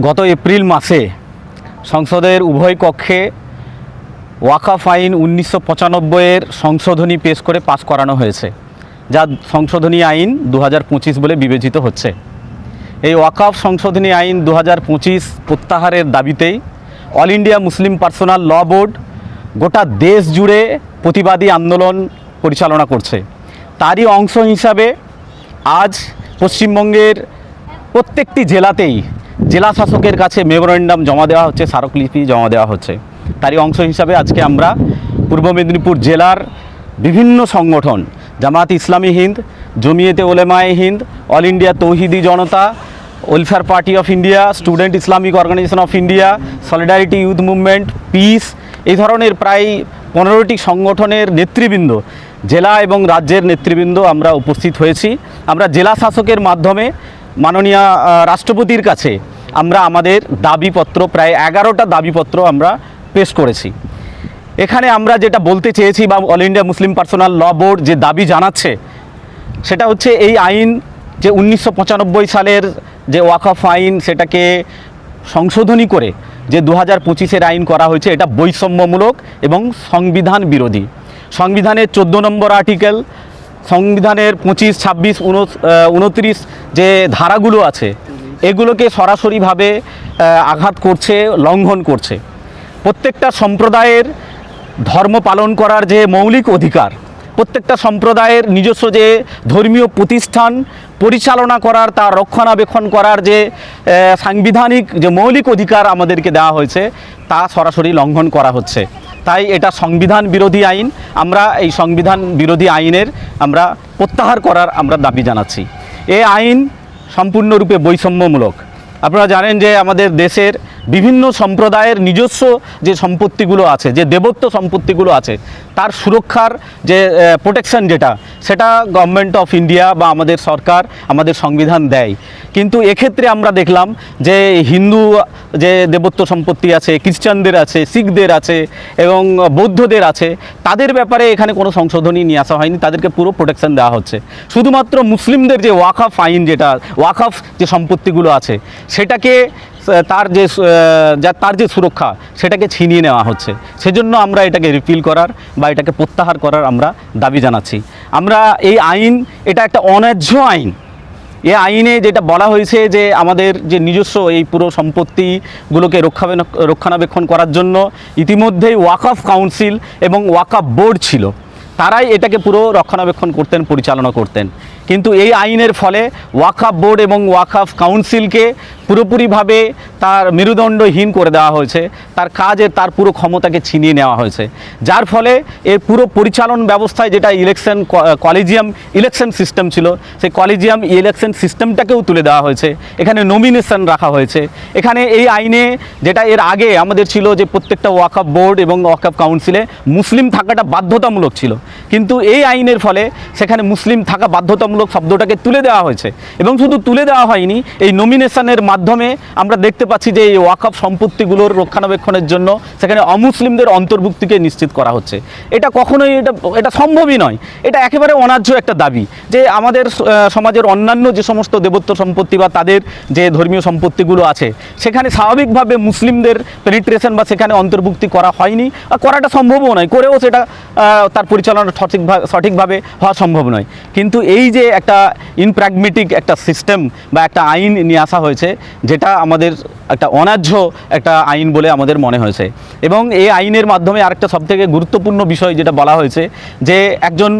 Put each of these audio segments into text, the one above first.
গত এপ্রিল মাসে সংসদের উভয় কক্ষে ওয়াকাফ আইন উনিশশো পঁচানব্বইয়ের সংশোধনী পেশ করে পাশ করানো হয়েছে, যা সংশোধনী আইন দু হাজার পঁচিশ বলে বিবেচিত হচ্ছে। এই ওয়াকাফ সংশোধনী আইন দু হাজার পঁচিশ প্রত্যাহারের দাবিতেই all India Muslim personal law board গোটা দেশ জুড়ে প্রতিবাদী আন্দোলন পরিচালনা করছে। তারই অংশ হিসাবে আজ পশ্চিমবঙ্গের প্রত্যেকটি জেলাতেই জেলা শাসকের কাছে মেমোরেন্ডাম জমা দেওয়া হচ্ছে, স্মারকলিপি জমা দেওয়া হচ্ছে। তারই অংশ হিসাবে আজকে আমরা পূর্ব মেদিনীপুর জেলার বিভিন্ন সংগঠন, Jamaat Islami Hind, Jamiat Ulema Hind, all India Tauhidi Janata, welfare party of India, student Islamic organisation of India, solidarity youth movement, peace, এই ধরনের প্রায় পনেরোটি সংগঠনের নেতৃবৃন্দ, জেলা এবং রাজ্যের নেতৃবৃন্দ আমরা উপস্থিত হয়েছি। আমরা জেলা শাসকের মাধ্যমে মাননীয় রাষ্ট্রপতির কাছে আমরা আমাদের দাবিপত্র, প্রায় এগারোটা দাবিপত্র আমরা পেশ করেছি। এখানে আমরা যেটা বলতে চেয়েছি বা all India Muslim personal law board যে দাবি জানাচ্ছে, সেটা হচ্ছে এই আইন যে উনিশশো পঁচানব্বই সালের যে ওয়াকফ আইন, সেটাকে সংশোধনী করে যে দু হাজার পঁচিশের আইন করা হয়েছে, এটা বৈষম্যমূলক এবং সংবিধান বিরোধী। সংবিধানের চোদ্দ নম্বর আর্টিকেল, সংবিধানের পঁচিশ, ছাব্বিশ উনত্রিশ যে ধারাগুলো আছে এগুলোকে সরাসরিভাবে আঘাত করছে, লঙ্ঘন করছে। প্রত্যেকটা সম্প্রদায়ের ধর্ম পালন করার যে মৌলিক অধিকার, প্রত্যেকটা সম্প্রদায়ের নিজস্ব যে ধর্মীয় প্রতিষ্ঠান পরিচালনা করার, তার রক্ষণাবেক্ষণ করার যে সাংবিধানিক যে মৌলিক অধিকার আমাদেরকে দেওয়া হয়েছে, তা সরাসরি লঙ্ঘন করা হচ্ছে। তাই এটা সংবিধান বিরোধী আইন, আমরা এই সংবিধান বিরোধী আইনের আমরা প্রত্যাহার করার আমরা দাবি জানাচ্ছি। এ আইন সম্পূর্ণরূপে বৈষম্যমূলক। আপনারা জানেন যে আমাদের দেশের বিভিন্ন সম্প্রদায়ের নিজস্ব যে সম্পত্তিগুলো আছে, যে দেবত্ব সম্পত্তিগুলো আছে, তার সুরক্ষার যে প্রোটেকশন যেটা, সেটা গভর্নমেন্ট অফ ইন্ডিয়া বা আমাদের সরকার আমাদের সংবিধান দেয়। কিন্তু এক্ষেত্রে আমরা দেখলাম যে হিন্দু যে দেবত্ব সম্পত্তি আছে, খ্রিস্টানদের আছে, শিখদের আছে এবং বৌদ্ধদের আছে, তাদের ব্যাপারে এখানে কোনো সংশোধনী নিয়ে আসা হয়নি, তাদেরকে পুরো প্রোটেকশন দেওয়া হচ্ছে। শুধুমাত্র মুসলিমদের যে ওয়াকাফ আইন যেটা, ওয়াকাফ যে সম্পত্তিগুলো আছে সেটাকে তার যে যা, তার যে সুরক্ষা, সেটাকে ছিনিয়ে নেওয়া হচ্ছে। সেজন্য আমরা এটাকে রিপিল করার বা এটাকে প্রত্যাহার করার আমরা দাবি জানাচ্ছি। আমরা এই আইন, এটা একটা অন্যায্য আইন। এ আইনে যেটা বলা হয়েছে যে আমাদের যে নিজস্ব এই পুরো সম্পত্তিগুলোকে রক্ষাবে- রক্ষণাবেক্ষণ করার জন্য ইতিমধ্যেই ওয়াকফ কাউন্সিল এবং ওয়াকফ বোর্ড ছিল। তারাই এটাকে পুরো রক্ষণাবেক্ষণ করতেন, পরিচালনা করতেন। কিন্তু এই আইনের ফলে ওয়াকফ বোর্ড এবং ওয়াকফ কাউন্সিলকে পুরোপুরিভাবে তার মেরুদণ্ডহীন করে দেওয়া হয়েছে, তার কাজের, তার পুরো ক্ষমতাকে ছিনিয়ে নেওয়া হয়েছে। যার ফলে এর পুরো পরিচালন ব্যবস্থায় যেটা ইলেকশন কলেজিয়াম ইলেকশন সিস্টেম ছিল, সেই কলেজিয়াম ইলেকশন সিস্টেমটাকেও তুলে দেওয়া হয়েছে। এখানে নমিনেশন রাখা হয়েছে। এখানে এই আইনে যেটা এর আগে আমাদের ছিল যে প্রত্যেকটা ওয়াকফ বোর্ড এবং ওয়াকফ কাউন্সিলে মুসলিম থাকাটা বাধ্যতামূলক ছিল। কিন্তু এই আইনের ফলে সেখানে মুসলিম থাকা বাধ্যতামূলক শব্দটাকে তুলে দেওয়া হয়েছে। এবং শুধু তুলে দেওয়া হয়নি, এই নমিনেশনের মাধ্যমে আমরা দেখতে পাচ্ছি যে এই ওয়াকফ সম্পত্তিগুলোর রক্ষণাবেক্ষণের জন্য সেখানে অমুসলিমদের অন্তর্ভুক্তিকে নিশ্চিত করা হচ্ছে। এটা কখনোই এটা এটা সম্ভবই নয়। এটা একেবারে অনার্য একটা দাবি যে আমাদের সমাজের অন্যান্য যে সমস্ত দেবত্ব সম্পত্তি বা তাদের যে ধর্মীয় সম্পত্তিগুলো আছে, সেখানে স্বাভাবিকভাবে মুসলিমদের পেনিট্রেশন বা সেখানে অন্তর্ভুক্তি করা হয়নি। আর করাটা সম্ভবও নয়। করেও সেটা তার তার পরিচালনা সঠিকভাবে সঠিকভাবে হওয়া সম্ভব নয়। কিন্তু এই যে একটা ইনপ্র্যাগমেটিক একটা সিস্টেম বা একটা আইন নিয়ে আসা হয়েছে, যেটা আমাদের একটা অন্যায্য একটা আইন বলে আমাদের মনে হয়েছে। এবং এই আইনের মাধ্যমে আরেকটা সবথেকে গুরুত্বপূর্ণ বিষয় যেটা বলা হয়েছে, যে একজন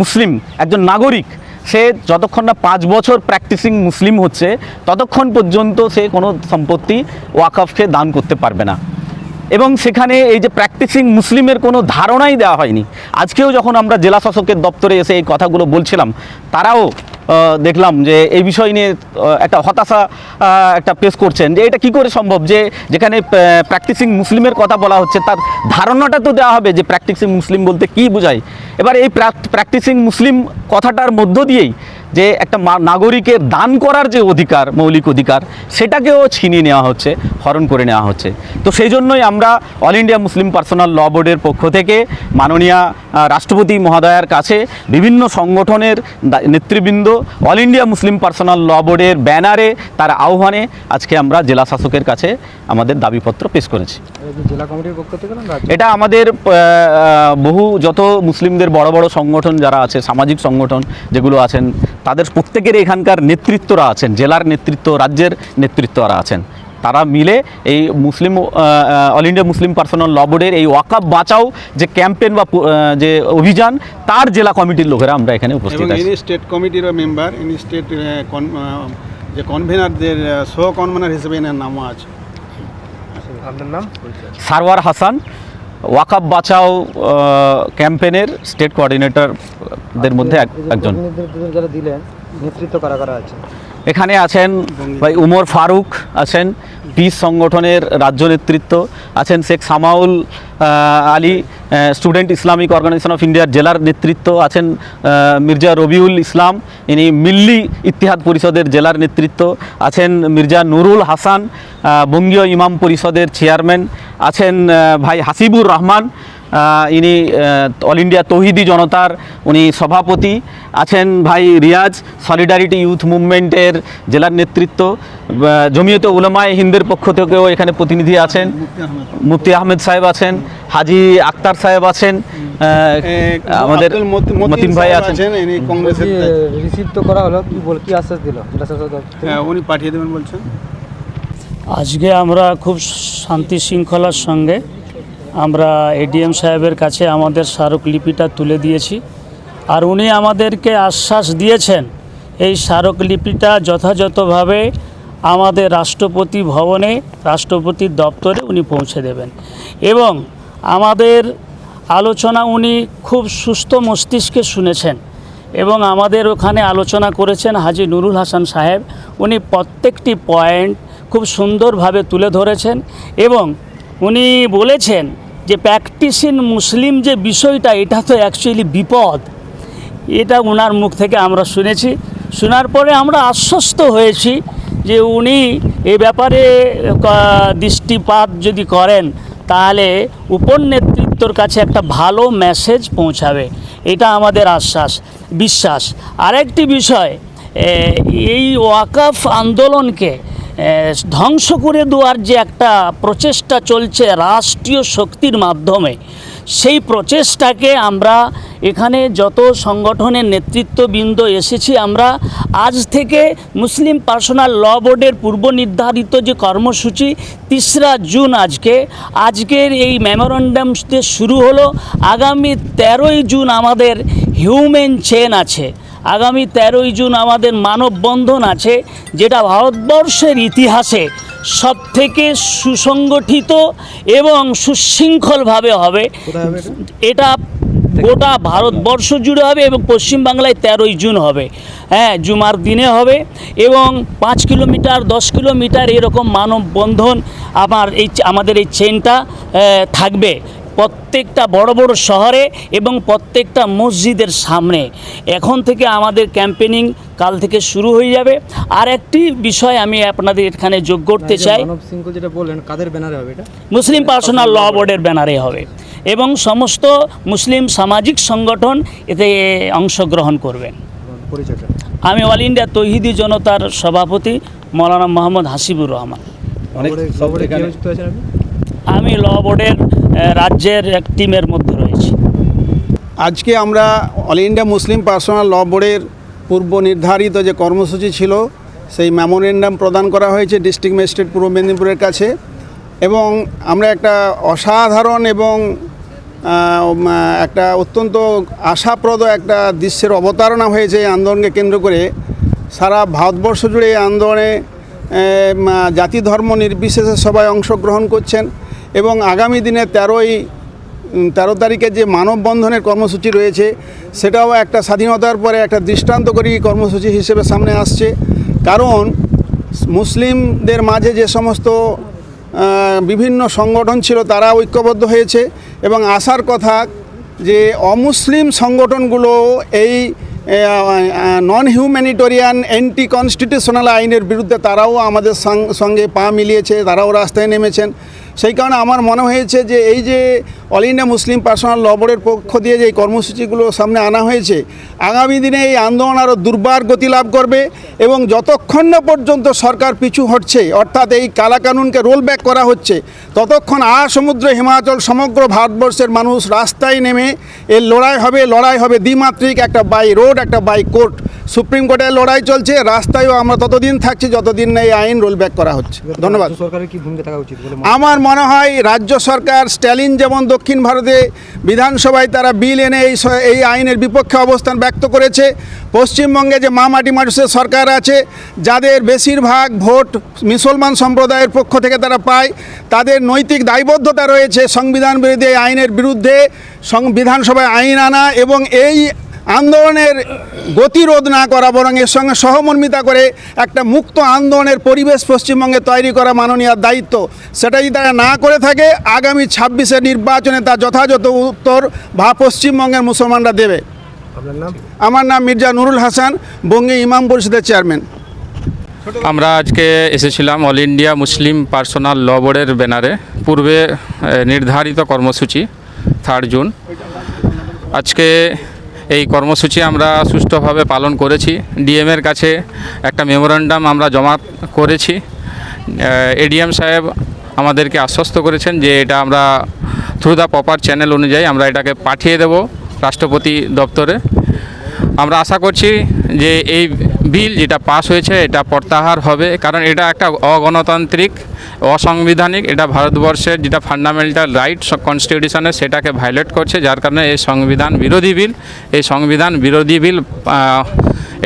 মুসলিম, একজন নাগরিক, সে যতক্ষণ না পাঁচ বছর প্র্যাকটিসিং মুসলিম হচ্ছে, ততক্ষণ পর্যন্ত সে কোনো সম্পত্তি ওয়াকফকে দান করতে পারবে না। এবং সেখানে এই যে প্র্যাকটিসিং মুসলিমের কোনো ধারণাই দেওয়া হয়নি। আজকেও যখন আমরা জেলা শাসকের দপ্তরে এসে এই কথাগুলো বলছিলাম, তারাও দেখলাম যে এই বিষয় নিয়ে একটা হতাশা একটা পেশ করছেন যে এটা কি করে সম্ভব যে যেখানে প্র্যাকটিসিং মুসলিমের কথা বলা হচ্ছে, তার ধারণাটা তো দেওয়া হবে যে প্র্যাকটিসিং মুসলিম বলতে কি বোঝায়। এবার এই প্র্যাকটিসিং মুসলিম কথাটার মধ্য দিয়েই যে একটা নাগরিকের দান করার যে অধিকার, মৌলিক অধিকার, সেটাকেও ছিনিয়ে নেওয়া হচ্ছে, হরণ করে নেওয়া হচ্ছে। তো সেই জন্যই আমরা all India Muslim personal law বোর্ডের পক্ষ থেকে মাননীয় রাষ্ট্রপতি মহোদয়ার কাছে বিভিন্ন সংগঠনের নেতৃবৃন্দ all India Muslim personal law বোর্ডের ব্যানারে তার আহ্বানে আজকে আমরা জেলা শাসকের কাছে আমাদের দাবিপত্র পেশ করেছি। জেলা কমিটির পক্ষ থেকে এটা আমাদের বহু যত মুসলিমদের বড় বড় সংগঠন যারা আছে সামাজিক সংগঠন যেগুলো আছেন তাদের প্রত্যেকের এখানকার নেতৃত্বরা আছেন জেলার নেতৃত্ব রাজ্যের নেতৃত্বরা আছেন। তারা মিলে এই Muslim all India Muslim personal law বোর্ডের এই ওয়াকাপ বাঁচাও যে ক্যাম্পেন বা যে অভিযান তার জেলা কমিটির লোকেরা আমরা এখানে উপস্থিত আছি। স্টেট কমিটিরও মেম্বার ইনি স্টেট যে কনভেনারদের সহ কনভেনার হিসেবে এনার নামও আছে। আপনার নাম? সারওয়ার হাসান ওয়াকাব বাঁচাও ক্যাম্পেনের স্টেট কোঅর্ডিনেটরদের মধ্যে একজন। দিলেন নেতৃত্ব কারা কারা আছে এখানে আছেন ভাই উমর ফারুক আছেন পিস সংগঠনের রাজ্য নেতৃত্ব আছেন Sheikh Samaul Ali student Islamic organisation of ইন্ডিয়ার জেলার নেতৃত্ব আছেন মির্জা রবিউল ইসলাম, ইনি মিল্লি ইতিহাদ পরিষদের জেলার নেতৃত্ব আছেন, মির্জা নুরুল হাসান বঙ্গীয় ইমাম পরিষদের চেয়ারম্যান আছেন ভাই হাসিবুর রহমান ইনি অল ইন্ডিয়া তৌহিদি জনতার উনি সভাপতি আছেন ভাই রিয়াজ সলিডারিটি ইউথ মুভমেন্টের জেলার নেতৃত্ব। জমিয়তে উলামায়ে হিন্দের পক্ষ থেকেও এখানে প্রতিনিধি আছেন। মুফতি আহমেদ সাহেব। আছেন হাজি আক্তার সাহেব আছেন আমাদের মতিন ভাই আছেন। কংগ্রেসের রিসিভ তো করা হলো কি বল কি আশ্বাস দিল? হ্যাঁ, উনি পাঠিয়ে দেবেন বলছেন। আজকে আমরা খুব শান্তি শৃঙ্খলার সঙ্গে আমরা এডিএম সাহেবের কাছে আমাদের স্মারকলিপিটা তুলে দিয়েছি। আর উনি আমাদেরকে আশ্বাস দিয়েছেন, এই স্মারকলিপিটা যথাযথভাবে আমাদের রাষ্ট্রপতি ভবনে রাষ্ট্রপতির দপ্তরে উনি পৌঁছে দেবেন। এবং আমাদের আলোচনা উনি খুব সুস্থ মস্তিষ্কে শুনেছেন এবং আমাদের ওখানে আলোচনা করেছেন হাজি নুরুল হাসান সাহেব। উনি প্রত্যেকটি পয়েন্ট খুব সুন্দরভাবে তুলে ধরেছেন এবং উনি বলেছেন যে প্র্যাকটিসিং মুসলিম যে বিষয়টা, এটা তো অ্যাকচুয়ালি বিপদ। এটা ওনার মুখ থেকে আমরা শুনেছি। শোনার পরে আমরা আশ্বস্ত হয়েছি যে উনি এ ব্যাপারে দৃষ্টিপাত যদি করেন, তাহলে উপর নেতৃত্বর কাছে একটা ভালো মেসেজ পৌঁছাবে। এটা আমাদের আশ্বাস, বিশ্বাস। আরেকটি বিষয় এই ওয়াকাফ আন্দোলনকে ধ্বংস করে দেওয়ার যে একটা প্রচেষ্টা চলছে রাষ্ট্রীয় শক্তির মাধ্যমে, সেই প্রচেষ্টাকে আমরা এখানে যত সংগঠনের নেতৃত্ববৃন্দ এসেছি, আমরা আজ থেকে মুসলিম পার্সোনাল ল বোর্ডের পূর্ব নির্ধারিত যে কর্মসূচি, তিসরা জুন আজকে, আজকের এই মেমোরেন্ডাম শুরু হলো। আগামী তেরোই জুন আমাদের হিউম্যান চেন আছে। আগামী তেরোই জুন আমাদের মানববন্ধন আছে যেটা ভারতবর্ষের ইতিহাসে সব থেকে সুসংগঠিত এবং সুশৃঙ্খলভাবে হবে। এটা? গোটা ভারতবর্ষ জুড়ে হবে এবং পশ্চিমবাংলায় তেরোই জুন হবে। হ্যাঁ জুমার দিনে হবে এবং পাঁচ কিলোমিটার দশ কিলোমিটার এরকম মানববন্ধন আমার এই আমাদের এই চেনটা থাকবে। প্রত্যেকটা বড় বড় শহরে এবং প্রত্যেকটা মসজিদের সামনে। এখন থেকে আমাদের ক্যাম্পেনিং কাল থেকে শুরু হয়ে যাবে। আর একটি বিষয় আমি আপনাদের এখানে যোগ করতে চাই। যেটা বললেন কাদের ব্যানারে হবে এটা? মুসলিম পার্সোনাল ল বোর্ডের ব্যানারে হবে। এবং সমস্ত মুসলিম সামাজিক সংগঠন এতে অংশগ্রহণ করবেন। আমি অল ইন্ডিয়া তৌহিদি জনতার সভাপতি মৌলানা মোহাম্মদ হাসিবুর রহমান। অনেক আমি ল বোর্ডের রাজ্যের এক টিমের মধ্যে রয়েছে। আজকে আমরা all India Muslim personal law বোর্ডের পূর্ব নির্ধারিত যে কর্মসূচি ছিল, সেই মেমোরেন্ডাম প্রদান করা হয়েছে ডিস্ট্রিক্ট ম্যাজিস্ট্রেট পূর্ব মেদিনীপুরের কাছে এবং আমরা একটা অসাধারণ এবং একটা অত্যন্ত আশাপ্রদ একটা দৃশ্যের অবতারণা হয়েছে এই আন্দোলনকে কেন্দ্র করে। সারা ভারতবর্ষ জুড়ে এই আন্দোলনে জাতি ধর্ম নির্বিশেষে সবাই অংশগ্রহণ করছেন। এবং আগামী দিনে তেরোই তেরো তারিখে যে মানববন্ধনের কর্মসূচি রয়েছে, সেটাও একটা স্বাধীনতার পরে একটা দৃষ্টান্তকরী কর্মসূচি হিসেবে সামনে আসছে। কারণ মুসলিমদের মাঝে যে সমস্ত বিভিন্ন সংগঠন ছিল, তারা ঐক্যবদ্ধ হয়েছে এবং আসার কথা যে অমুসলিম সংগঠনগুলো এই নন হিউম্যানিটোরিয়ান অ্যান্টি কনস্টিটিউশনাল আইনের বিরুদ্ধে তারাও আমাদের সঙ্গে পা মিলিয়েছে, তারাও রাস্তায় নেমেছেন। সেই কারণে আমার মনে হয়েছে যে এই যে all India Muslim personal law বোর্ডের পক্ষ দিয়ে যে কর্মসূচিগুলো সামনে আনা হয়েছে, আগামী দিনে এই আন্দোলন আরও দুর্বার গতি লাভ করবে এবং যতক্ষণ না পর্যন্ত সরকার পিছু হটছে, অর্থাৎ এই কালাকানুনকে রোল ব্যাক করা হচ্ছে, ততক্ষণ আ সমুদ্র হিমাচল সমগ্র ভারতবর্ষের মানুষ রাস্তায় নেমে এর লড়াই হবে লড়াই হবে দ্বিমাত্রিক একটা বাই রোড একটা বাই কোর্ট সুপ্রিম কোর্টের লড়াই চলছে রাস্তায়ও আমরা ততদিন থাকছি যতদিন না এই আইন রোল ব্যাক করা হচ্ছে। ধন্যবাদ। সরকারের কি ভূমিকা থাকা উচিত আমার মনে হয় রাজ্য সরকার স্ট্যালিন যেমন দক্ষিণ ভারতে বিধানসভায় তারা বিল এনে এই এই আইনের বিপক্ষে অবস্থান ব্যক্ত করেছে। পশ্চিমবঙ্গে যে মা মাটি মানুষের সরকার আছে যাদের বেশিরভাগ ভোট মুসলমান সম্প্রদায়ের পক্ষ থেকে তারা পায় তাদের নৈতিক দায়বদ্ধতা রয়েছে সংবিধান বিরোধী আইনের বিরুদ্ধে। সং- বিধানসভায় আইন আনা এবং এই আন্দোলনের গতিরোধ না করা বরং এর সঙ্গে সহমর্মিতা করে একটা মুক্ত আন্দোলনের পরিবেশ পশ্চিমবঙ্গে তৈরি করা মাননীয় দায়িত্ব। সেটা যদি তারা না করে থাকে আগামী ছাব্বিশের নির্বাচনে তার যথাযথ উত্তর বা পশ্চিমবঙ্গের মুসলমানরা দেবে। আমার নাম মির্জা নুরুল হাসান বঙ্গে ইমাম পরিষদের চেয়ারম্যান। আমরা আজকে এসেছিলাম all India Muslim personal law বোর্ডের ব্যানারে পূর্বে নির্ধারিত কর্মসূচি থার্ড জুন আজকে এই কর্মসূচি আমরা সুষ্ঠুভাবে পালন করেছি। ডিএমের কাছে একটা মেমোরান্ডাম আমরা জমা করেছি। এডিএম সাহেব আমাদেরকে আশ্বস্ত করেছেন যে এটা আমরা থ্রু দ্য প্রপার চ্যানেল অনুযায়ী আমরা এটাকে পাঠিয়ে দেব রাষ্ট্রপতি দপ্তরে। আমরা আশা করছি যে এই বিল যেটা পাস হয়েছে, এটা প্রত্যাহার হবে। কারণ এটা একটা অগণতান্ত্রিক, অসাংবিধানিক, এটা ভারতবর্ষের যেটা ফান্ডামেন্টাল রাইট কনস্টিটিউশনের সেটাকে ভায়োলেট করছে। যার কারণে এই সংবিধান বিরোধী বিল, এই সংবিধান বিরোধী বিল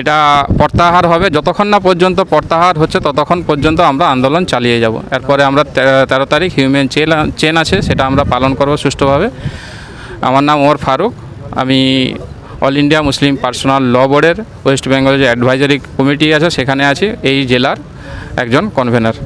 এটা প্রত্যাহার হবে। যতক্ষণ না পর্যন্ত প্রত্যাহার হচ্ছে, ততক্ষণ পর্যন্ত আমরা আন্দোলন চালিয়ে যাব। এরপরে আমরা তেরো তারিখ হিউম্যান চেন চেন আছে, সেটা আমরা পালন করব সুষ্ঠুভাবে। আমার নাম ওমর ফারুক। আমি all India Muslim personal law বোর্ডের ওয়েস্ট বেঙ্গলের যে অ্যাডভাইজারি কমিটি আছে, সেখানে আছে। এই জেলার একজন কনভেনার